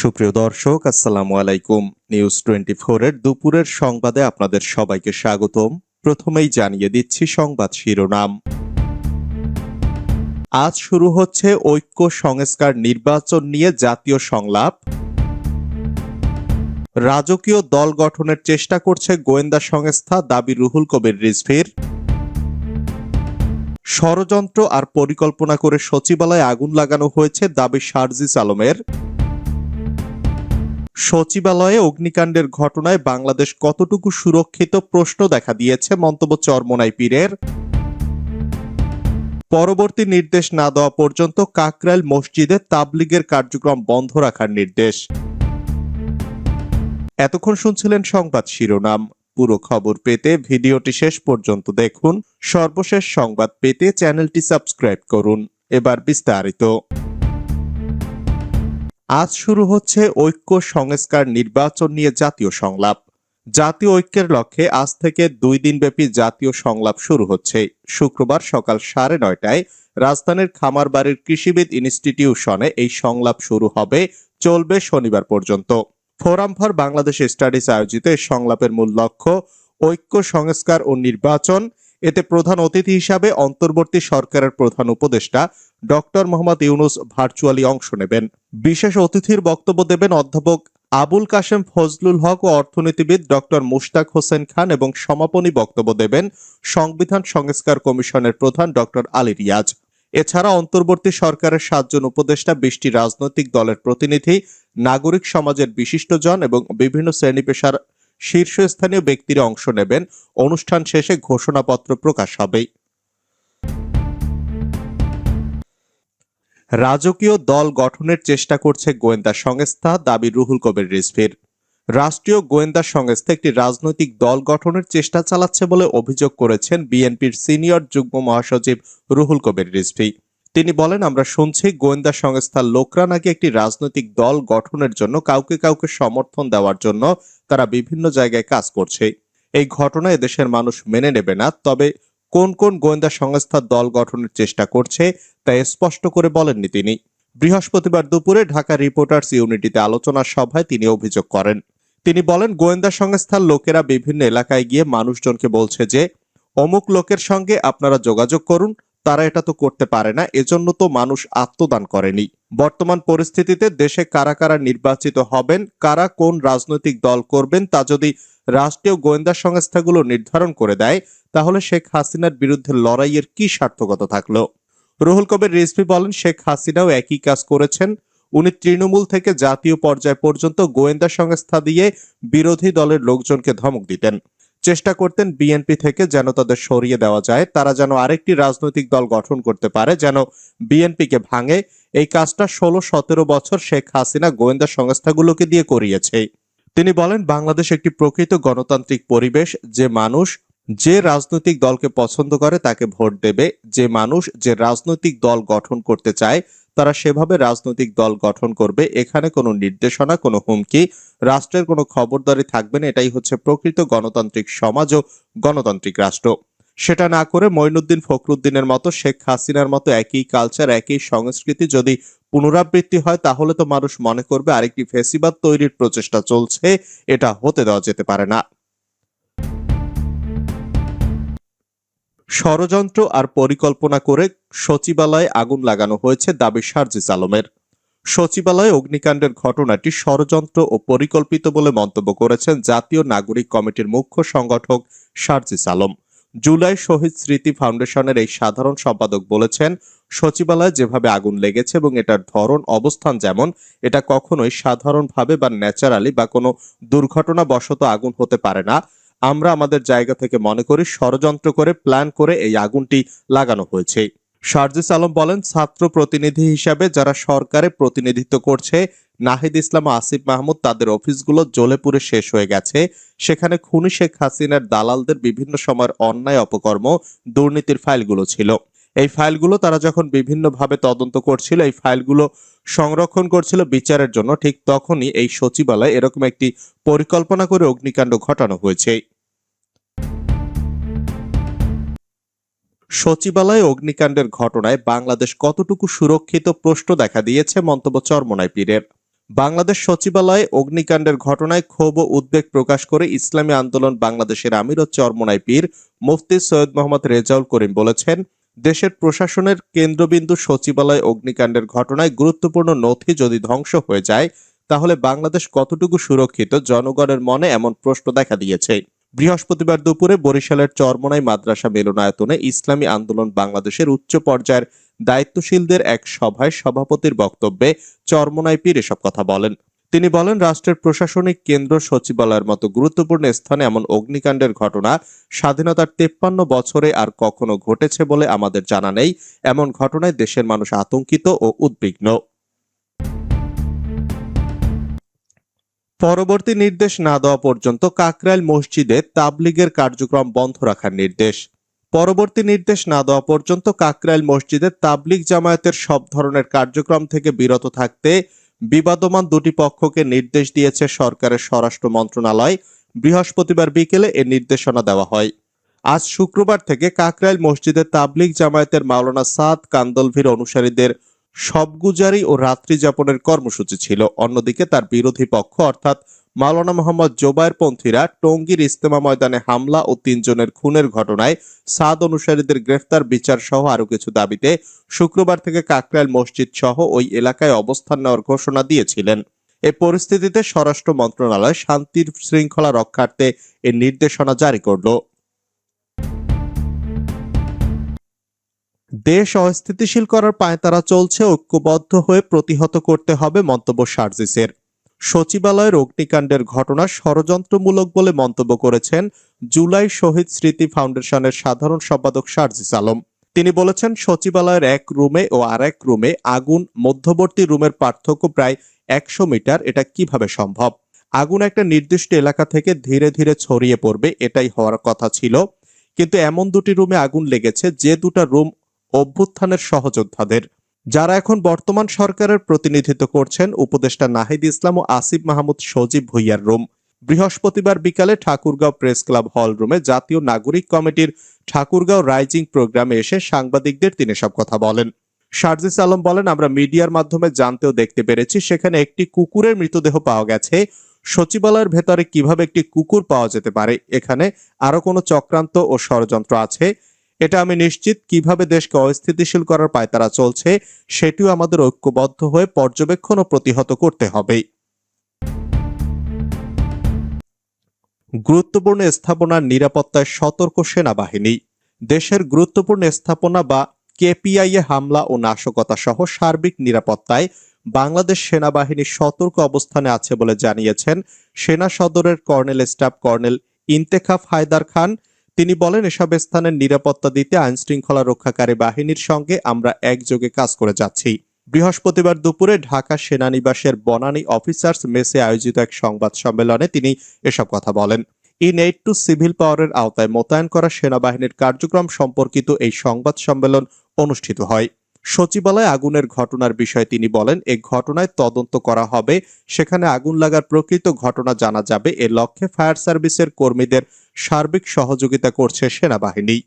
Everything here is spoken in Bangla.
সুপ্রিয় দর্শক, আসসালামু আলাইকুম। নিউজ টোয়েন্টি এর দুপুরের সংবাদে আপনাদের সবাইকে স্বাগতম। প্রথমেই জানিয়ে দিচ্ছি সংবাদ শিরোনাম। আজ শুরু হচ্ছে ঐক্য সংস্কার নির্বাচন নিয়ে জাতীয় সংলাপ। রাজকীয় দল গঠনের চেষ্টা করছে গোয়েন্দা সংস্থা দাবি রুহুল কবির রিজভির। ষড়যন্ত্র আর পরিকল্পনা করে সচিবালয়ে আগুন লাগানো হয়েছে দাবি শারজিস আলমের। সচিবালয়ে অগ্নিকাণ্ডের ঘটনায় বাংলাদেশ কতটুকু সুরক্ষিত প্রশ্ন দেখা দিয়েছে মন্তব্য চরমোনাই পীরের। পরবর্তী নির্দেশ না দেওয়া পর্যন্ত কাকরাইল মসজিদে তাবলিগের কার্যক্রম বন্ধ রাখার নির্দেশ। এতক্ষণ শুনছিলেন সংবাদ শিরোনাম। পুরো খবর পেতে ভিডিওটি শেষ পর্যন্ত দেখুন। সর্বশেষ সংবাদ পেতে চ্যানেলটি সাবস্ক্রাইব করুন। এবার বিস্তারিত। আজ শুরু হচ্ছে ঐক্য সংস্কার নির্বাচন নিয়ে জাতীয় সংলাপ। জাতীয় ঐক্যের লক্ষ্যে আজ থেকে দুই দিনব্যাপী জাতীয় সংলাপ শুরু হচ্ছে। শুক্রবার সকাল সাড়ে নয়টায় রাজধানীর খামারবাড়ির কৃষিবিদ ইনস্টিটিউশনে এই সংলাপ শুরু হবে, চলবে শনিবার পর্যন্ত। ফোরাম ফর বাংলাদেশ স্টাডিজ আয়োজিত এই সংলাপের মূল লক্ষ্য ঐক্য সংস্কার ও নির্বাচন এতে প্রধান অতিথি হিসাবে অন্তর্বর্তী সরকারের প্রধান উপদেষ্টা ডক্টর মোহাম্মদ ইউনুস ভার্চুয়ালি অংশ নেবেন। বিশেষ অতিথির বক্তব্য দেবেন অধ্যাপক আবুল কাশেম ফজলুল হক ও অর্থনীতিবিদ ডক্টর মুশতাক হোসেন খান এবং সমাপনী বক্তব্য দেবেন সংবিধান সংস্কার কমিশনের প্রধান ডক্টর আলী রিয়াজ। এছাড়া অন্তর্বর্তী সরকারের সাতজন উপদেষ্টা, বিশটি রাজনৈতিক দলের প্রতিনিধি, নাগরিক সমাজের বিশিষ্টজন এবং বিভিন্ন শ্রেণি পেশার শীর্ষস্থানীয় ব্যক্তিরা অংশ নেবেন। অনুষ্ঠান শেষে ঘোষণাপত্র প্রকাশ হবে। রাজকীয় দল গঠনের চেষ্টা করছে গোয়েন্দা সংস্থা, দাবি রুহুল কবির রিজভির। রাষ্ট্রীয় গোয়েন্দা সংস্থা একটি রাজনৈতিক দল গঠনের চেষ্টা চালাচ্ছে বলে অভিযোগ করেছেন বিএনপির সিনিয়র যুগ্ম মহাসচিব রুহুল কবির রিজভি। তিনি বলেন, আমরা শুনছি গোয়েন্দা সংস্থার লোকরা নাকি একটি রাজনৈতিক দল গঠনের জন্য কাউকে কাউকে সমর্থন দেওয়ার জন্য তারা বিভিন্ন জায়গায় কাজ করছে। এই ঘটনা এদেশের মানুষ মেনে নেবে না। তবে কোন কোন গোয়েন্দা সংস্থার দল গঠনের চেষ্টা করছে তা স্পষ্ট করে বলেননি তিনি। বৃহস্পতিবার দুপুরে ঢাকা রিপোর্টার্স ইউনিটিতে আলোচনা সভায় তিনি অভিযোগ করেন। তিনি বলেন, গোয়েন্দা সংস্থার লোকেরা বিভিন্ন এলাকায় গিয়ে মানুষজনকে বলছে যে, অমুক লোকের সঙ্গে আপনারা যোগাযোগ করুন তারা এটা তো করতে পারে না, এজন্য তো মানুষ আত্মদান করেনি। বর্তমান পরিস্থিতিতে দেশে কারা কারা নির্বাচিত হবেন, কারা কোন রাজনৈতিক দল করবেন, তা যদি রাষ্ট্রীয় গোয়েন্দা সংস্থাগুলো নির্ধারণ করে দেয়, তাহলে শেখ হাসিনার বিরুদ্ধে লড়াইয়ের কি সার্থকতা থাকল? রুহুল কবির রিজভি বলেন, শেখ হাসিনাও একই কাজ করেছেন। উনি তৃণমূল থেকে জাতীয় পর্যায় পর্যন্ত গোয়েন্দা সংস্থা দিয়ে বিরোধী দলের লোকজনকে ধমক দিতেন। চেষ্টা করতেন বিএনপি থেকে যেন তাদের সরিয়ে দেওয়া যায়। তারা যেন আরেকটি রাজনৈতিক দল গঠন করতে পারে, যেন বিএনপিকে ভাঙে। এই কাজটা ষোলো সতেরো বছর শেখ হাসিনা গোয়েন্দা সংস্থাগুলোকে দিয়ে করিয়েছে। তিনি বলেন, বাংলাদেশ একটি প্রকৃত গণতান্ত্রিক পরিবেশ। যে মানুষ যে রাজনৈতিক দলকে পছন্দ করে তাকে ভোট দেবে। যে মানুষ যে রাজনৈতিক দল গঠন করতে চায় তারা সেভাবে রাজনৈতিক দল গঠন করবে, এখানে কোনো নির্দেশনা, কোনো হুমকি, রাষ্ট্রের কোনো খবরদারি থাকবে না, এটাই হচ্ছে প্রকৃত গণতান্ত্রিক সমাজ ও গণতান্ত্রিক রাষ্ট্র। সেটা না করে মঈনুদ্দিন ফখরুদ্দিনের মতো, শেখ হাসিনার মতো একই কালচার একই সংস্কৃতি যদি পুনরাবৃত্তি হয়, তাহলে তো মানুষ মনে করবে আরেকটি ফেসিবাদ তৈরির প্রচেষ্টা চলছে, এটা হতে দেওয়া যেতে পারে না। ষড়যন্ত্র আর পরিকল্পনা করে সচিবালয়ে আগুন লাগানো হয়েছে দাবি শারজিস আলমের। সচিবালয়ে অগ্নিকাণ্ডের ঘটনাটি ষড়যন্ত্র ও পরিকল্পিত বলে মন্তব্য করেছেন জাতীয় নাগরিক কমিটির মুখ্য সংগঠক শারজিস আলম। জুলাই শহীদ স্মৃতি ফাউন্ডেশনের এই সাধারণ সম্পাদক বলেছেন, সচিবালয়ে যেভাবে আগুন লেগেছে এবং এটার ধরন, অবস্থান যেমন, এটা কখনোই সাধারণভাবে বা ন্যাচারালি বা কোনো দুর্ঘটনাবশত আগুন হতে পারে না। আমরা আমাদের জায়গা থেকে মনে করি, ষড়যন্ত্র করে প্ল্যান করে এই আগুনটি লাগানো হয়েছে। শারজিস আলম বলেন, ছাত্র প্রতিনিধি হিসাবে যারা সরকারে প্রতিনিধিত্ব করছে, নাহিদ ইসলাম, আসিফ মাহমুদ, তাদের অফিসগুলো জ্বলে পুড়ে শেষ হয়ে গেছে। সেখানে খুনি শেখ হাসিনার দালালদের বিভিন্ন সময়ের অন্যায় অপকর্ম, দুর্নীতির ফাইলগুলো ছিল। এই ফাইলগুলো তারা যখন বিভিন্নভাবে তদন্ত করছিল, এই ফাইলগুলো সংরক্ষণ করছিল বিচারের জন্য, ঠিক তখনই এই সচিবালয় এরকম একটি পরিকল্পনা করে অগ্নিকাণ্ড ঘটানো হয়েছে। সচিবালয়ে অগ্নিকাণ্ডের ঘটনায় বাংলাদেশ কতটুকু সুরক্ষিত প্রশ্ন দেখা দিয়েছে মন্তব্য চরমনাই পীরের। বাংলাদেশ সচিবালয়ে অগ্নিকাণ্ডের ঘটনায় ক্ষোভ ও উদ্বেগ প্রকাশ করে ইসলামী আন্দোলন বাংলাদেশের আমির ও চরমনাই পীর মুফতি সৈয়দ মোহাম্মদ রেজাউল করিম বলেছেন, দেশের প্রশাসনের কেন্দ্রবিন্দু সচিবালয় অগ্নিকাণ্ডের ঘটনায় গুরুত্বপূর্ণ নথি যদি ধ্বংস হয়ে যায়, তাহলে বাংলাদেশ কতটুকু সুরক্ষিত জনগণের মনে এমন প্রশ্ন দেখা দিয়েছে। বৃহস্পতিবার দুপুরে বরিশালের চরমনাই মাদ্রাসা মিলনায়তনে ইসলামী আন্দোলন বাংলাদেশের উচ্চ পর্যায়ের দায়িত্বশীলদের এক সভায় সভাপতির বক্তব্যে চরমনাই পীর এসব কথা বলেন। তিনি বলেন, রাষ্ট্রের প্রশাসনিক কেন্দ্র সচিবালয়ের মতো গুরুত্বপূর্ণ স্থানে এমন অগ্নিকাণ্ডের ঘটনা স্বাধীনতার তেপ্পান্ন বছরে আর কখনো ঘটেছে বলে আমাদের জানা নেই। এমন ঘটনায় দেশের মানুষ আতঙ্কিত ও উদ্বিগ্ন। পরবর্তী নির্দেশ না দেওয়া পর্যন্ত কাকরাইল মসজিদে তাবলিগের কার্যক্রম বন্ধ রাখার নির্দেশ। পরবর্তী নির্দেশ না দেওয়া পর্যন্ত কাকরাইল মসজিদে তাবলিগ জামায়াতের সব ধরনের কার্যক্রম থেকে বিরত থাকতে বিবাদমান দুটি পক্ষকে নির্দেশ দিয়েছে সরকারের স্বরাষ্ট্র মন্ত্রণালয়। বৃহস্পতিবার বিকেলে এ নির্দেশনা দেওয়া হয়। আজ শুক্রবার থেকে কাকরাইল মসজিদে তাবলিগ জামায়াতের মাওলানা সাদ কান্দলভির অনুসারীদের সবগুজারি ও রাত্রি যাপনের কর্মসূচি ছিল। অন্যদিকে তার বিরোধী পক্ষ, অর্থাৎ মাওলানা মোহাম্মদ জোবায়ের পন্থীরা, টঙ্গীর ইস্তেমা ময়দানে হামলা ও তিনজনের খুনের ঘটনায় সাদ অনুসারীদের গ্রেফতার বিচার সহ আরও কিছু দাবিতে শুক্রবার থেকে কাকরাইল মসজিদ সহ ওই এলাকায় অবস্থান নেওয়ার ঘোষণা দিয়েছিলেন। এ পরিস্থিতিতে স্বরাষ্ট্র মন্ত্রণালয় শান্তির শৃঙ্খলা রক্ষার্থে এ নির্দেশনা জারি করল। দেশ অস্থিতিশীল করার পায়তারা চলছে, ঐক্যবদ্ধ হয়ে প্রতিহত করতে হবে মন্তব্য সার্জিসের। সচিবালয়ের অগ্নিকাণ্ডের ঘটনা ষড়যন্ত্রমূলক বলে মন্তব্য করেছেন জুলাই শহীদ স্মৃতি ফাউন্ডেশনের সাধারণ সম্পাদক সার্জিস আলম। তিনি বলেছেন, সচিবালয়ের এক রুমে ও আর এক রুমে আগুন, মধ্যবর্তী রুমের পার্থক্য প্রায় একশো মিটার, এটা কীভাবে সম্ভব? আগুন একটা নির্দিষ্ট এলাকা থেকে ধীরে ধীরে ছড়িয়ে পড়বে, এটাই হওয়ার কথা ছিল। কিন্তু এমন দুটি রুমে আগুন লেগেছে, যে দুটা রুম অভ্যুত্থানের সহযোদ্ধাদের। যারা এখন বর্তমান সরকারের প্রতিনিধিত্ব করছেন, উপদেষ্টা নাহিদ ইসলাম ও আসিফ মাহমুদ সজীব ভুইয়ার রুম। বৃহস্পতিবার বিকালে ঠাকুরগাঁও প্রেস ক্লাব হল রুমে জাতীয় নাগরিক কমিটির ঠাকুরগাঁও রাইজিং প্রোগ্রামে এসে সাংবাদিকদের তিনি সব কথা বলেন। শারজিস আলম বলেন, আমরা মিডিয়ার মাধ্যমে জানতেও দেখতে পেরেছি, সেখানে একটি কুকুরের মৃতদেহ পাওয়া গেছে। সচিবালয়ের ভেতরে কীভাবে একটি কুকুর পাওয়া যেতে পারে, এখানে আরও কোনো চক্রান্ত ও ষড়যন্ত্র আছে? এটা আমি নিশ্চিত কীভাবে দেশকে অস্থিতিশীল করার পায়তারা চলছে, সেটিও আমাদের ঐক্যবদ্ধ হয়ে পর্যবেক্ষণ ও প্রতিহত করতে হবে। গুরুত্বপূর্ণ স্থাপনার নিরাপত্তায় সতর্ক সেনাবাহিনী। দেশের গুরুত্বপূর্ণ স্থাপনা বা কেপিআই এ হামলা ও নাশকতা সহ সার্বিক নিরাপত্তায় বাংলাদেশ সেনাবাহিনী সতর্ক অবস্থানে আছে বলে জানিয়েছেন সেনা সদরের colonel staff colonel Intekhaf Haider Khan. তিনি বলেন, এসব স্থানের নিরাপত্তা দিতে আইন শৃঙ্খলা রক্ষাকারী বাহিনীর সঙ্গে আমরা একযোগে কাজ করে যাচ্ছি। বৃহস্পতিবার দুপুরে ঢাকা সেনানিবাসের বনানী অফিসার্স মেসে আয়োজিত এক সংবাদ সম্মেলনে তিনি এসব কথা বলেন। ইন এইড টু সিভিল পাওয়ারের আওতায় মোতায়েন করা সেনাবাহিনীর কার্যক্রম সম্পর্কিত এই সংবাদ সম্মেলন অনুষ্ঠিত হয়। সচিবালয়ে আগুনের ঘটনার বিষয়ে তিনি বলেন, এ ঘটনায় তদন্ত করা হবে। সেখানে আগুন লাগার প্রকৃত ঘটনা জানা যাবে। এ লক্ষ্যে ফায়ার সার্ভিসের কর্মীদের সার্বিক সহযোগিতা করছে সেনাবাহিনী।